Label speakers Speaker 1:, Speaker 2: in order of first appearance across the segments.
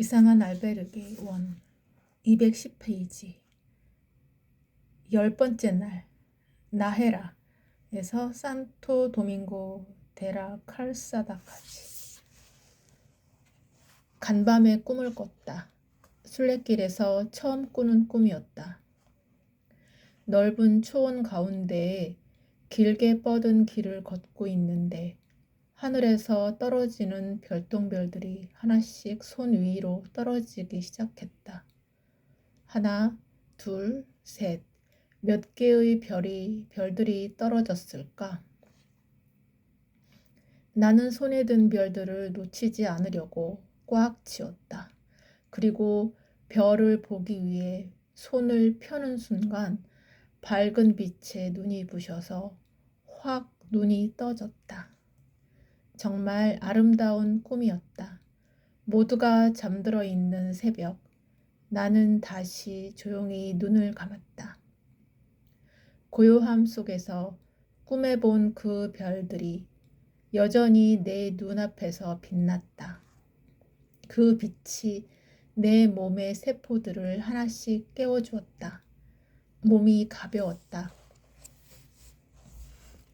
Speaker 1: 이상한 알베르게 원 210페이지 열 번째 날 나헤라에서 산토 도밍고 데라 칼사다까지 간밤에 꿈을 꿨다. 순례길에서 처음 꾸는 꿈이었다. 넓은 초원 가운데에 길게 뻗은 길을 걷고 있는데 하늘에서 떨어지는 별똥별들이 하나씩 손 위로 떨어지기 시작했다. 하나, 둘, 셋. 몇 개의 별이, 별들이 떨어졌을까? 나는 손에 든 별들을 놓치지 않으려고 꽉 쥐었다. 그리고 별을 보기 위해 손을 펴는 순간 밝은 빛에 눈이 부셔서 확 눈이 떠졌다. 정말 아름다운 꿈이었다. 모두가 잠들어 있는 새벽, 나는 다시 조용히 눈을 감았다. 고요함 속에서 꿈에 본 그 별들이 여전히 내 눈앞에서 빛났다. 그 빛이 내 몸의 세포들을 하나씩 깨워주었다. 몸이 가벼웠다.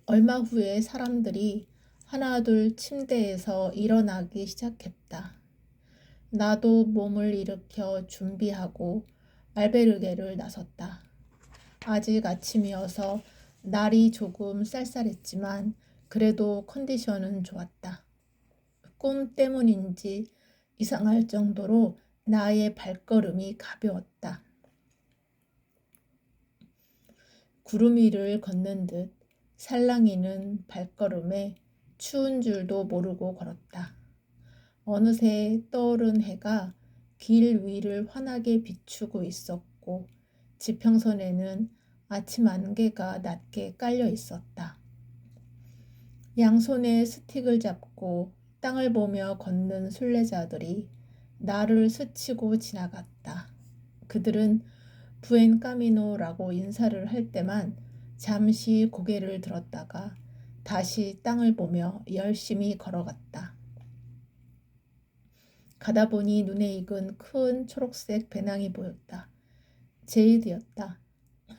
Speaker 1: 얼마 후에 사람들이 하나 둘 침대에서 일어나기 시작했다. 나도 몸을 일으켜 준비하고 알베르게를 나섰다. 아직 아침이어서 날이 조금 쌀쌀했지만 그래도 컨디션은 좋았다. 꿈 때문인지 이상할 정도로 나의 발걸음이 가벼웠다. 구름 위를 걷는 듯 살랑이는 발걸음에 추운 줄도 모르고 걸었다. 어느새 떠오른 해가 길 위를 환하게 비추고 있었고 지평선에는 아침 안개가 낮게 깔려 있었다. 양손에 스틱을 잡고 땅을 보며 걷는 순례자들이 나를 스치고 지나갔다. 그들은 부엔 까미노라고 인사를 할 때만 잠시 고개를 들었다가 다시 땅을 보며 열심히 걸어갔다. 가다 보니 눈에 익은 큰 초록색 배낭이 보였다. 제이드였다.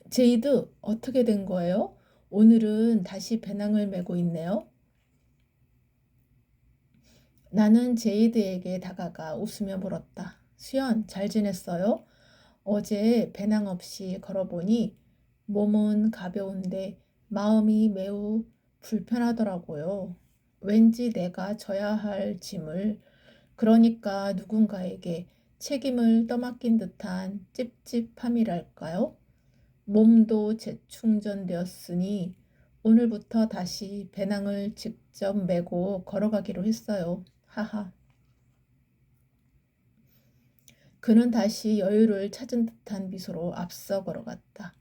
Speaker 1: 제이드, 어떻게 된 거예요? 오늘은 다시 배낭을 메고 있네요. 나는 제이드에게 다가가 웃으며 물었다. 수연, 잘 지냈어요? 어제 배낭 없이 걸어보니 몸은 가벼운데 마음이 매우 불편하더라고요. 왠지 내가 져야 할 짐을 그러니까 누군가에게 책임을 떠맡긴 듯한 찝찝함이랄까요? 몸도 재충전되었으니 오늘부터 다시 배낭을 직접 메고 걸어가기로 했어요. 하하. 그는 다시 여유를 찾은 듯한 미소로 앞서 걸어갔다.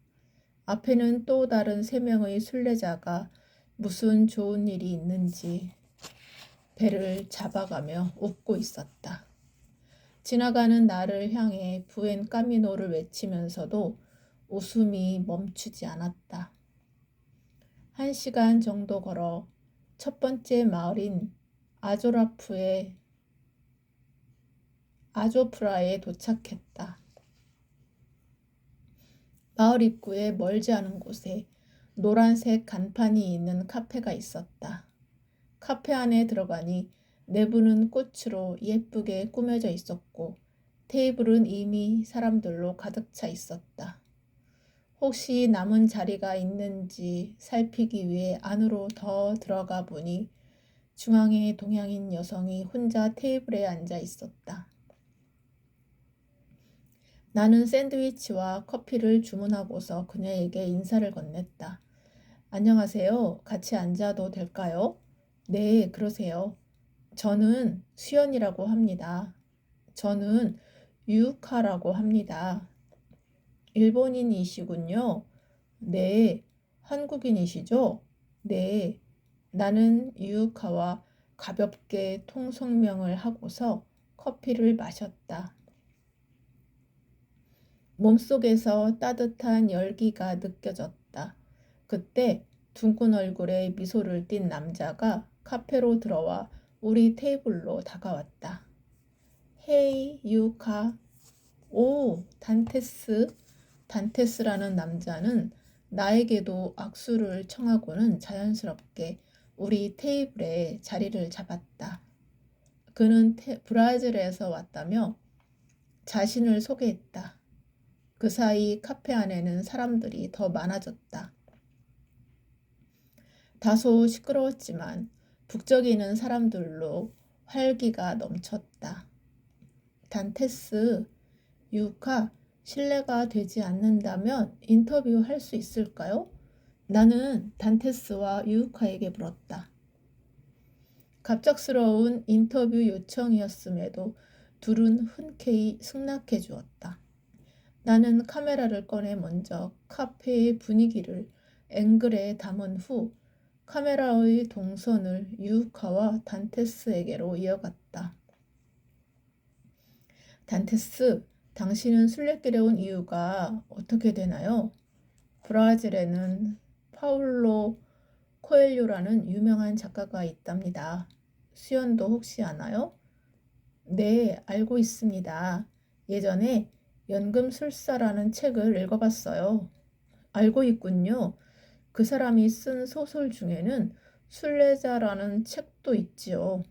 Speaker 1: 앞에는 또 다른 세 명의 순례자가 무슨 좋은 일이 있는지 배를 잡아가며 웃고 있었다. 지나가는 나를 향해 부엔 까미노를 외치면서도 웃음이 멈추지 않았다. 한 시간 정도 걸어 첫 번째 마을인 아조라프에 아조프라에 도착했다. 마을 입구에 멀지 않은 곳에 노란색 간판이 있는 카페가 있었다. 카페 안에 들어가니 내부는 꽃으로 예쁘게 꾸며져 있었고 테이블은 이미 사람들로 가득 차 있었다. 혹시 남은 자리가 있는지 살피기 위해 안으로 더 들어가 보니 중앙에 동양인 여성이 혼자 테이블에 앉아 있었다. 나는 샌드위치와 커피를 주문하고서 그녀에게 인사를 건넸다. 안녕하세요. 같이 앉아도 될까요? 네, 그러세요. 저는 수연이라고 합니다. 저는 유카라고 합니다. 일본인이시군요. 네, 한국인이시죠? 네, 나는 유카와 가볍게 통성명을 하고서 커피를 마셨다. 몸속에서 따뜻한 열기가 느껴졌다. 그때 둥근 얼굴에 미소를 띤 남자가 카페로 들어와 우리 테이블로 다가왔다. 헤이 유카 오 단테스 단테스라는 남자는 나에게도 악수를 청하고는 자연스럽게 우리 테이블에 자리를 잡았다. 그는 테, 브라질에서 왔다며 자신을 소개했다. 그 사이 카페 안에는 사람들이 더 많아졌다. 다소 시끄러웠지만 북적이는 사람들로 활기가 넘쳤다. 단테스, 유카, 신뢰가 되지 않는다면 인터뷰할 수 있을까요? 나는 단테스와 유카에게 물었다. 갑작스러운 인터뷰 요청이었음에도 둘은 흔쾌히 승낙해 주었다. 나는 카메라를 꺼내 먼저 카페의 분위기를 앵글에 담은 후 카메라의 동선을 유카와 단테스에게로 이어갔다. 단테스, 당신은 순례길에 온 이유가 어떻게 되나요? 브라질에는 파울로 코엘료라는 유명한 작가가 있답니다. 수연도 혹시 아나요? 네, 알고 있습니다. 예전에 연금술사라는 책을 읽어봤어요. 알고 있군요. 그 사람이 쓴 소설 중에는 순례자라는 책도 있지요.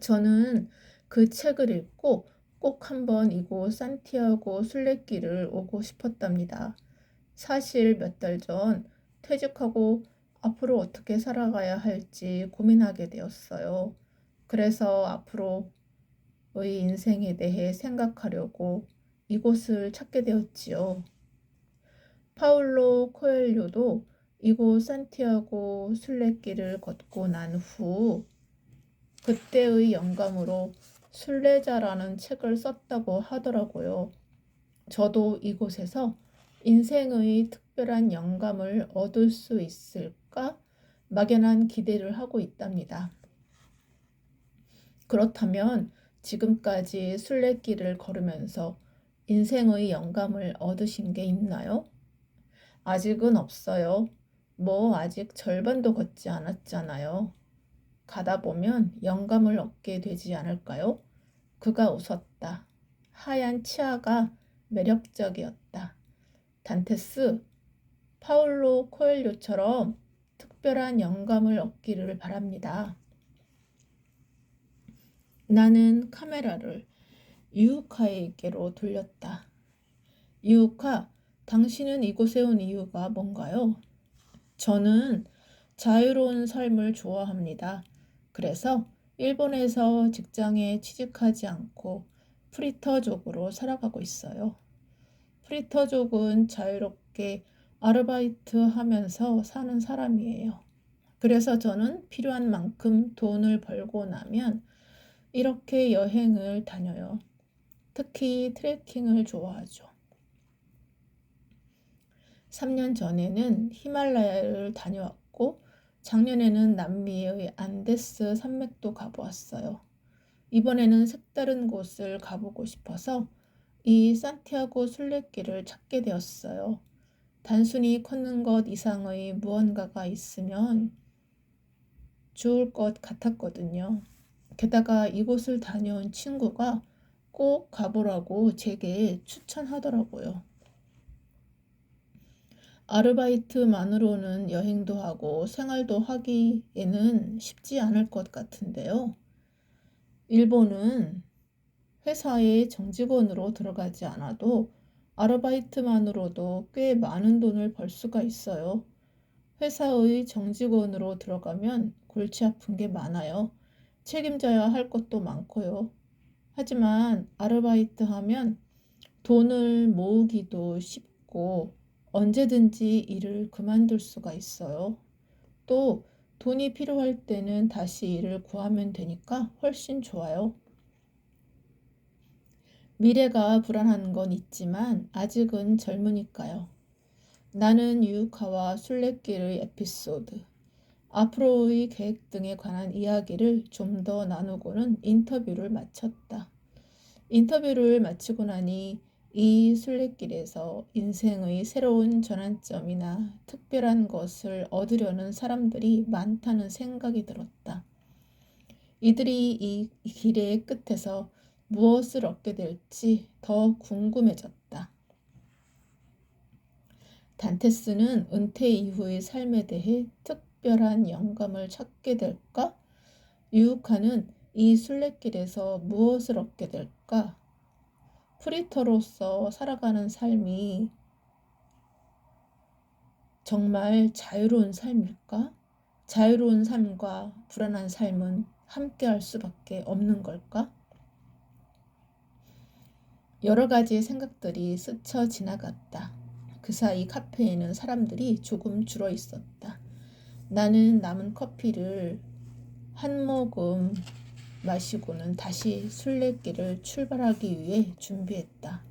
Speaker 1: 저는 그 책을 읽고 꼭 한번 이곳 산티아고 순례길을 오고 싶었답니다. 사실 몇 달 전 퇴직하고 앞으로 어떻게 살아가야 할지 고민하게 되었어요. 그래서 앞으로의 인생에 대해 생각하려고 이곳을 찾게 되었지요. 파울로 코엘료도 이곳 산티아고 순례길을 걷고 난 후 그때의 영감으로 순례자라는 책을 썼다고 하더라고요. 저도 이곳에서 인생의 특별한 영감을 얻을 수 있을까 막연한 기대를 하고 있답니다. 그렇다면 지금까지 순례길을 걸으면서 인생의 영감을 얻으신 게 있나요? 아직은 없어요. 뭐 아직 절반도 걷지 않았잖아요. 가다 보면 영감을 얻게 되지 않을까요? 그가 웃었다. 하얀 치아가 매력적이었다. 단테스, 파울로 코엘료처럼 특별한 영감을 얻기를 바랍니다. 나는 카메라를 유우카에게로 돌렸다. 유우카, 당신은 이곳에 온 이유가 뭔가요? 저는 자유로운 삶을 좋아합니다. 그래서 일본에서 직장에 취직하지 않고 프리터족으로 살아가고 있어요. 프리터족은 자유롭게 아르바이트 하면서 사는 사람이에요. 그래서 저는 필요한 만큼 돈을 벌고 나면 이렇게 여행을 다녀요. 특히 트레킹을 좋아하죠. 3년 전에는 히말라야를 다녀왔고 작년에는 남미의 안데스 산맥도 가보았어요. 이번에는 색다른 곳을 가보고 싶어서 이 산티아고 순례길을 찾게 되었어요. 단순히 걷는 것 이상의 무언가가 있으면 좋을 것 같았거든요. 게다가 이곳을 다녀온 친구가 꼭 가보라고 제게 추천하더라고요. 아르바이트만으로는 여행도 하고 생활도 하기에는 쉽지 않을 것 같은데요. 일본은 회사에 정직원으로 들어가지 않아도 아르바이트만으로도 꽤 많은 돈을 벌 수가 있어요. 회사의 정직원으로 들어가면 골치 아픈 게 많아요. 책임져야 할 것도 많고요. 하지만 아르바이트 하면 돈을 모으기도 쉽고 언제든지 일을 그만둘 수가 있어요. 또 돈이 필요할 때는 다시 일을 구하면 되니까 훨씬 좋아요. 미래가 불안한 건 있지만 아직은 젊으니까요. 나는 유카와 순례길의 에피소드, 앞으로의 계획 등에 관한 이야기를 좀 더 나누고는 인터뷰를 마쳤다. 인터뷰를 마치고 나니 이 순례길에서 인생의 새로운 전환점이나 특별한 것을 얻으려는 사람들이 많다는 생각이 들었다. 이들이 이 길의 끝에서 무엇을 얻게 될지 더 궁금해졌다. 단테스는 은퇴 이후의 삶에 대해 특별한 영감을 찾게 될까? 유우카는 이 순례길에서 무엇을 얻게 될까? 프리터로서 살아가는 삶이 정말 자유로운 삶일까? 자유로운 삶과 불안한 삶은 함께 할 수밖에 없는 걸까? 여러 가지 생각들이 스쳐 지나갔다. 그 사이 카페에는 사람들이 조금 줄어 있었다. 나는 남은 커피를 한 모금 마시고는 다시 순례길을 출발하기 위해 준비했다.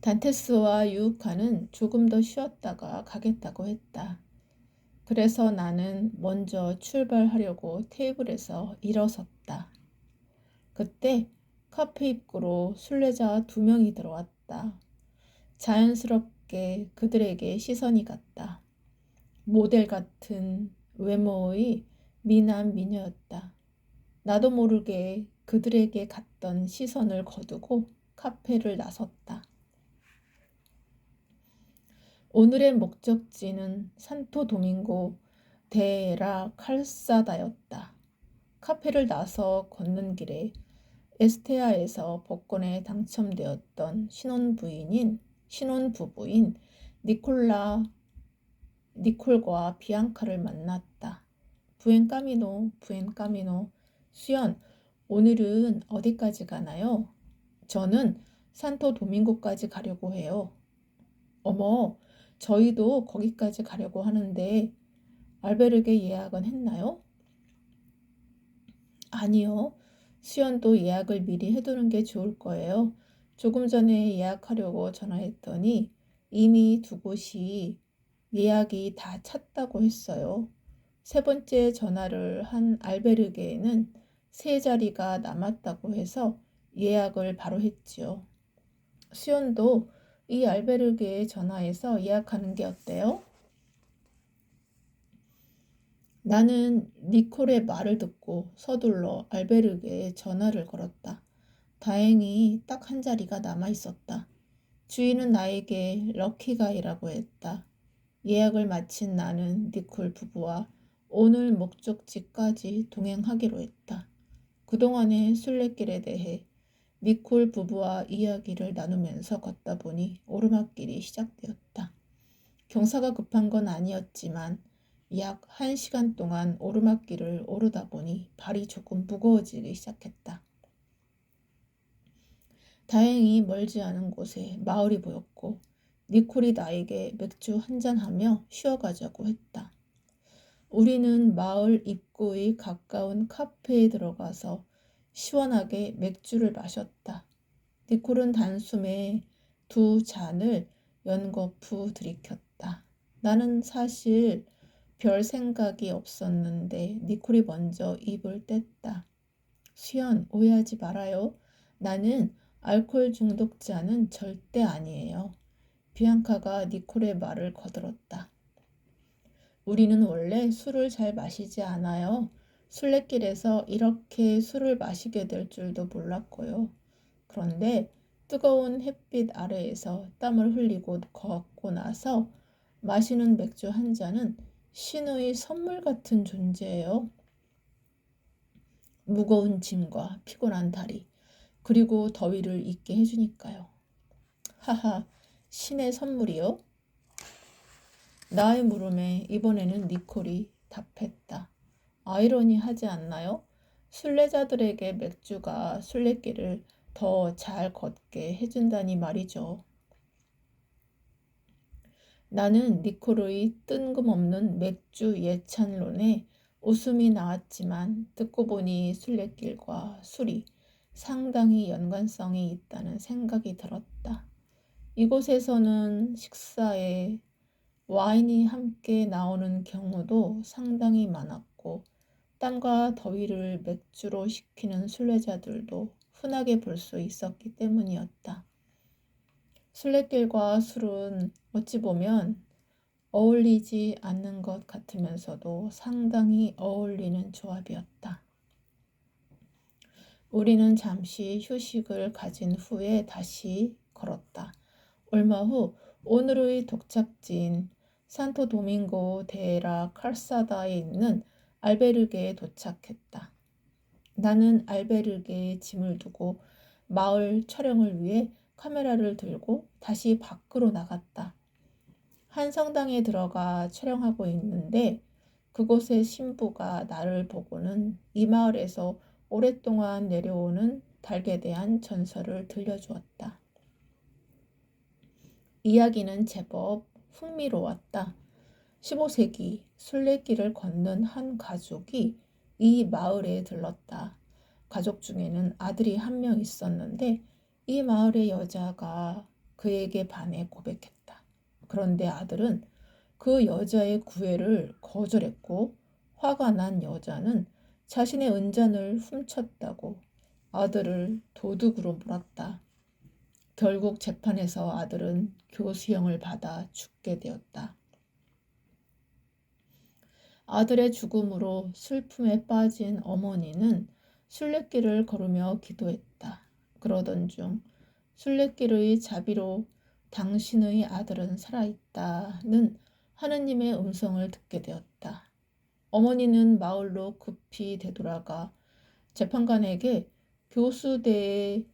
Speaker 1: 단테스와 유우카는 조금 더 쉬었다가 가겠다고 했다. 그래서 나는 먼저 출발하려고 테이블에서 일어섰다. 그때 카페 입구로 순례자 두 명이 들어왔다. 자연스럽게 그들에게 시선이 갔다. 모델 같은 외모의 미남 미녀였다. 나도 모르게 그들에게 갔던 시선을 거두고 카페를 나섰다. 오늘의 목적지는 산토 도밍고 데라 칼사다였다. 카페를 나서 걷는 길에 에스테아에서 복권에 당첨되었던 신혼 부인인 신혼 부부인 니콜라 니콜과 비앙카를 만났다. 부엔 까미노, 부엔 까미노. 수연, 오늘은 어디까지 가나요? 저는 산토 도밍고까지 가려고 해요. 어머, 저희도 거기까지 가려고 하는데 알베르게 예약은 했나요? 아니요. 수연도 예약을 미리 해두는 게 좋을 거예요. 조금 전에 예약하려고 전화했더니 이미 두 곳이 예약이 다 찼다고 했어요. 세 번째 전화를 한 알베르게에는 세 자리가 남았다고 해서 예약을 바로 했지요. 수연도 이 알베르게에 전화해서 예약하는 게 어때요? 나는 니콜의 말을 듣고 서둘러 알베르게에 전화를 걸었다. 다행히 딱 한 자리가 남아 있었다. 주인은 나에게 럭키가이라고 했다. 예약을 마친 나는 니콜 부부와 오늘 목적지까지 동행하기로 했다. 그동안의 순례길에 대해 니콜 부부와 이야기를 나누면서 걷다 보니 오르막길이 시작되었다. 경사가 급한 건 아니었지만 약 1시간 동안 오르막길을 오르다 보니 발이 조금 무거워지기 시작했다. 다행히 멀지 않은 곳에 마을이 보였고 니콜이 나에게 맥주 한잔하며 쉬어가자고 했다. 우리는 마을 입구의 가까운 카페에 들어가서 시원하게 맥주를 마셨다. 니콜은 단숨에 두 잔을 연거푸 들이켰다. 나는 사실 별 생각이 없었는데 니콜이 먼저 입을 뗐다. 수연, 오해하지 말아요. 나는 알코올 중독자는 절대 아니에요. 비앙카가 니콜의 말을 거들었다. 우리는 원래 술을 잘 마시지 않아요. 순례길에서 이렇게 술을 마시게 될 줄도 몰랐고요. 그런데 뜨거운 햇빛 아래에서 땀을 흘리고 걷고 나서 마시는 맥주 한 잔은 신의 선물 같은 존재예요. 무거운 짐과 피곤한 다리, 그리고 더위를 잊게 해주니까요. 하하, 신의 선물이요? 나의 물음에 이번에는 니콜이 답했다. 아이러니하지 않나요? 순례자들에게 맥주가 순례길을 더 잘 걷게 해준다니 말이죠. 나는 니콜의 뜬금없는 맥주 예찬론에 웃음이 나왔지만 듣고 보니 순례길과 술이 상당히 연관성이 있다는 생각이 들었다. 이곳에서는 식사에 와인이 함께 나오는 경우도 상당히 많았고 땀과 더위를 맥주로 식히는 순례자들도 흔하게 볼 수 있었기 때문이었다. 순례길과 술은 어찌 보면 어울리지 않는 것 같으면서도 상당히 어울리는 조합이었다. 우리는 잠시 휴식을 가진 후에 다시 걸었다. 얼마 후 오늘의 독착지인 산토 도밍고 데라 칼사다에 있는 알베르게에 도착했다. 나는 알베르게에 짐을 두고 마을 촬영을 위해 카메라를 들고 다시 밖으로 나갔다. 한 성당에 들어가 촬영하고 있는데 그곳의 신부가 나를 보고는 이 마을에서 오랫동안 내려오는 닭에 대한 전설을 들려주었다. 이야기는 제법 흥미로웠다. 15세기 순례길을 걷는 한 가족이 이 마을에 들렀다. 가족 중에는 아들이 한 명 있었는데 이 마을의 여자가 그에게 반해 고백했다. 그런데 아들은 그 여자의 구애를 거절했고 화가 난 여자는 자신의 은잔을 훔쳤다고 아들을 도둑으로 몰았다. 결국 재판에서 아들은 교수형을 받아 죽게 되었다. 아들의 죽음으로 슬픔에 빠진 어머니는 순례길을 걸으며 기도했다. 그러던 중 순례길의 자비로 당신의 아들은 살아있다는 하느님의 음성을 듣게 되었다. 어머니는 마을로 급히 되돌아가 재판관에게 교수대에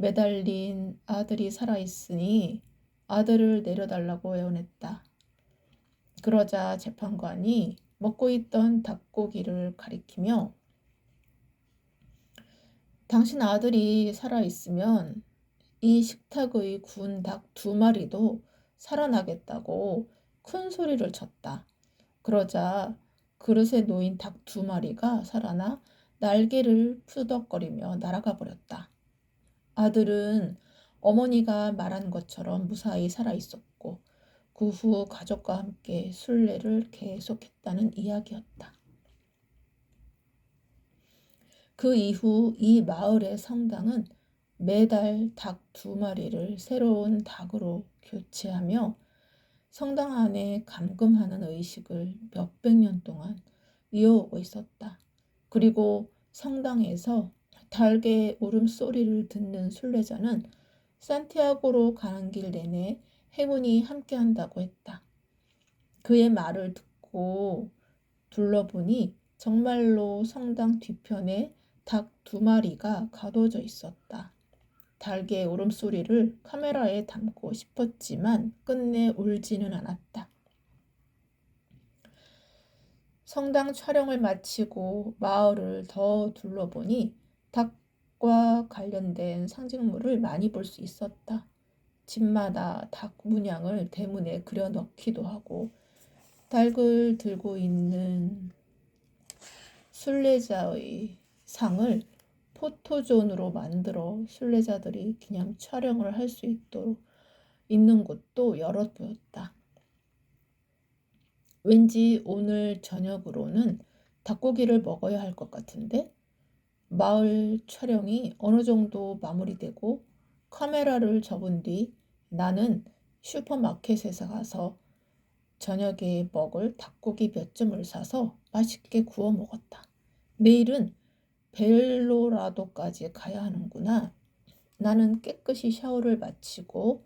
Speaker 1: 매달린 아들이 살아있으니 아들을 내려달라고 애원했다. 그러자 재판관이 먹고 있던 닭고기를 가리키며 당신 아들이 살아있으면 이 식탁의 구운 닭 두 마리도 살아나겠다고 큰 소리를 쳤다. 그러자 그릇에 놓인 닭 두 마리가 살아나 날개를 푸덕거리며 날아가 버렸다. 아들은 어머니가 말한 것처럼 무사히 살아 있었고 그 후 가족과 함께 순례를 계속했다는 이야기였다. 그 이후 이 마을의 성당은 매달 닭 두 마리를 새로운 닭으로 교체하며 성당 안에 감금하는 의식을 몇백 년 동안 이어오고 있었다. 그리고 성당에서 닭의 울음소리를 듣는 순례자는 산티아고로 가는 길 내내 행운이 함께한다고 했다. 그의 말을 듣고 둘러보니 정말로 성당 뒤편에 닭 두 마리가 가둬져 있었다. 닭의 울음소리를 카메라에 담고 싶었지만 끝내 울지는 않았다. 성당 촬영을 마치고 마을을 더 둘러보니 닭과 관련된 상징물을 많이 볼 수 있었다. 집마다 닭 문양을 대문에 그려 넣기도 하고 닭을 들고 있는 순례자의 상을 포토존으로 만들어 순례자들이 그냥 촬영을 할 수 있도록 있는 곳도 여러 보였다. 왠지 오늘 저녁으로는 닭고기를 먹어야 할 것 같은데 마을 촬영이 어느 정도 마무리되고 카메라를 접은 뒤 나는 슈퍼마켓에 서 가서 저녁에 먹을 닭고기 몇 점을 사서 맛있게 구워 먹었다. 내일은 벨로라도까지 가야 하는구나. 나는 깨끗이 샤워를 마치고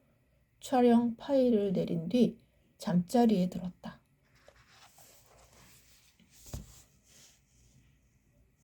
Speaker 1: 촬영 파일을 내린 뒤 잠자리에 들었다.